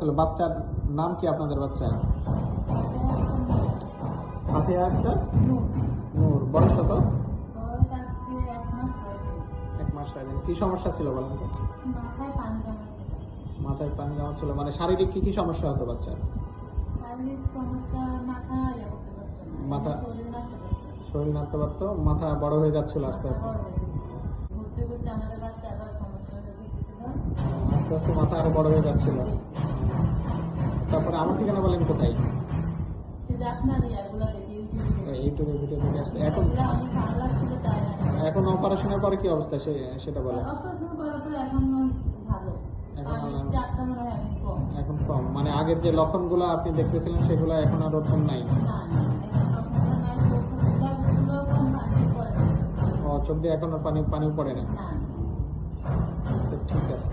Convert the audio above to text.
ছিল বাচ্চার নাম কি আপনাদের বাচ্চার? ফাতেহা আক্তার? নূর। বয়স কত? এক মাস ছয় দিন কি সমস্যা ছিল বলেন তো? মাথায় পানি জমা ছিল। মানে শারীরিক কি কি সমস্যা হতো বাচ্চার? মাথা শরীর নাড়তে পারতো মাথা বড় হয়ে যাচ্ছিল আস্তে আস্তে। সমস্যা আস্তে আস্তে মাথা আরও বড় হয়ে যাচ্ছিল। তারপরে আমার ঠিকানা বলেন কোথায়? ইউটিউবে ভিডিও দেখে আসছে এখন এখন অপারেশনের পরে কি অবস্থা সেটা বলেন। এখন হয় কম। মানে আগের যে লক্ষণগুলো আপনি দেখতেছিলেন সেগুলো এখন আর ওরকম নাই। চোখ দিয়ে এখন পানি পানিও পড়ে না। ঠিক আছে।